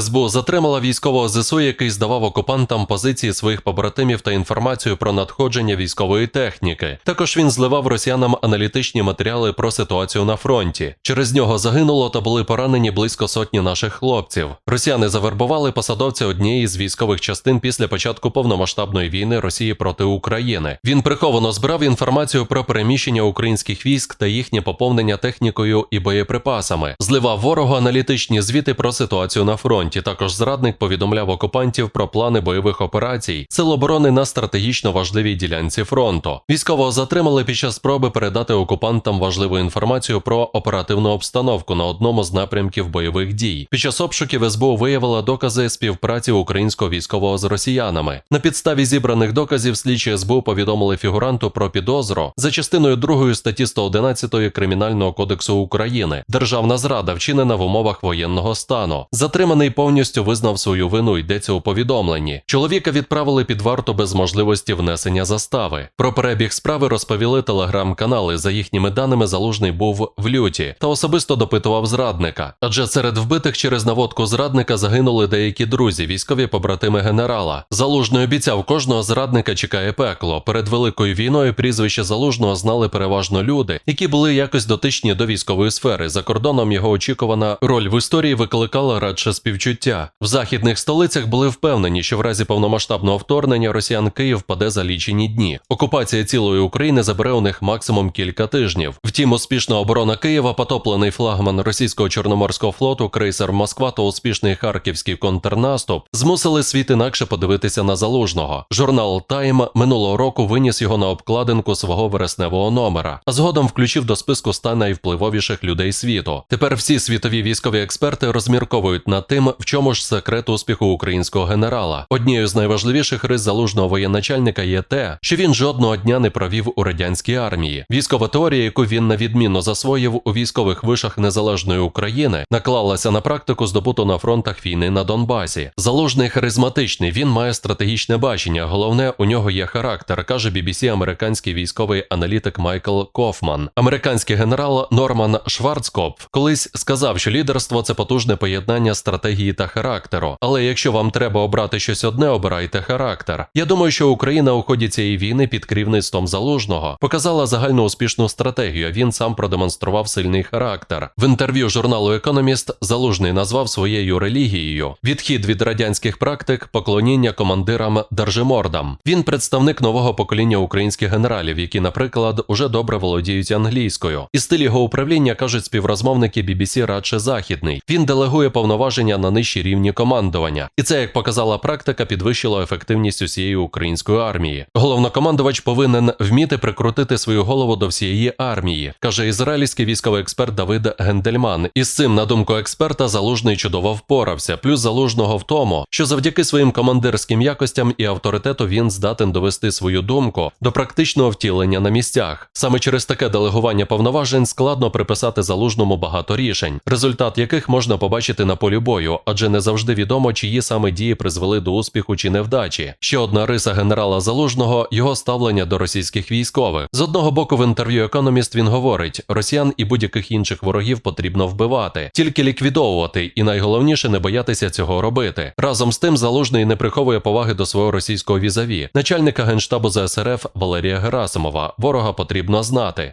СБУ затримала військового ЗСУ, який здавав окупантам позиції своїх побратимів та інформацію про надходження військової техніки. Також він зливав росіянам аналітичні матеріали про ситуацію на фронті. Через нього загинуло та були поранені близько сотні наших хлопців. Росіяни завербували посадовця однієї з військових частин після початку повномасштабної війни Росії проти України. Він приховано збирав інформацію про переміщення українських військ та їхнє поповнення технікою і боєприпасами, зливав ворогу аналітичні звіти про ситуацію на фронті. Також зрадник повідомляв окупантів про плани бойових операцій, сил оборони на стратегічно важливій ділянці фронту. Військового затримали під час спроби передати окупантам важливу інформацію про оперативну обстановку на одному з напрямків бойових дій. Під час обшуків СБУ виявила докази співпраці українського військового з росіянами. На підставі зібраних доказів слідчі СБУ повідомили фігуранту про підозру за частиною 2 статті 111 Кримінального кодексу України. Державна зрада вчинена в умовах воєнного стану. Затриманий повністю визнав свою вину. Йдеться у повідомленні. Чоловіка відправили під варту без можливості внесення застави. Про перебіг справи розповіли телеграм-канали. За їхніми даними, залужний був в люті та особисто допитував зрадника. Адже серед вбитих через наводку зрадника загинули деякі друзі, військові побратими генерала. Залужний обіцяв, кожного зрадника чекає пекло. Перед великою війною прізвище залужного знали переважно люди, які були якось дотичні до військової сфери. За кордоном його очікувана роль в історії викликала радше співчуття. В західних столицях були впевнені, що в разі повномасштабного вторгнення росіян Київ паде за лічені дні. Окупація цілої України забере у них максимум кілька тижнів. Втім, успішна оборона Києва, потоплений флагман російського чорноморського флоту, крейсер Москва та успішний харківський контрнаступ змусили світ інакше подивитися на залужного. Журнал Тайм минулого року виніс його на обкладинку свого вересневого номера, а згодом включив до списку ста найвпливовіших людей світу. Тепер всі світові військові експерти розмірковують над тим, в чому ж секрет успіху українського генерала. Однією з найважливіших рис залужного воєначальника є те, що він жодного дня не провів у радянській армії. Військова теорія, яку він на відмінно засвоїв у військових вишах незалежної України, наклалася на практику здобуту на фронтах війни на Донбасі. Залужний харизматичний, він має стратегічне бачення. Головне, у нього є характер, каже BBC американський військовий аналітик Майкл Кофман. Американський генерал Норман Шварцкопф колись сказав, що лідерство це потужне поєднання стратегії та характеру. Але якщо вам треба обрати щось одне, обирайте характер. Я думаю, що Україна у ході цієї війни під керівництвом залужного показала загальну успішну стратегію. Він сам продемонстрував сильний характер. В інтерв'ю журналу Економіст залужний назвав своєю релігією відхід від радянських практик, поклоніння командирам держимордам. Він представник нового покоління українських генералів, які, наприклад, уже добре володіють англійською. І стиль його управління кажуть співрозмовники BBC радше західний. Він делегує повноваження на нижчі рівні командування, і це, як показала практика, підвищило ефективність усієї української армії. Головнокомандувач повинен вміти прикрутити свою голову до всієї армії, каже ізраїльський військовий експерт Давид Гендельман. І з цим, на думку експерта, залужний чудово впорався. Плюс залужного в тому, що завдяки своїм командирським якостям і авторитету він здатен довести свою думку до практичного втілення на місцях. Саме через таке делегування повноважень складно приписати залужному багато рішень, результат яких можна побачити на полі бою, адже не завжди відомо, чиї саме дії призвели до успіху чи невдачі. Ще одна риса генерала Залужного його ставлення до російських військових. З одного боку, в інтерв'ю економіст він говорить: росіян і будь-яких інших ворогів потрібно вбивати, тільки ліквідовувати, і найголовніше не боятися цього робити. Разом з тим, залужний не приховує поваги до свого російського візаві, начальника генштабу ЗСРФ Валерія Герасимова. Ворога потрібно знати.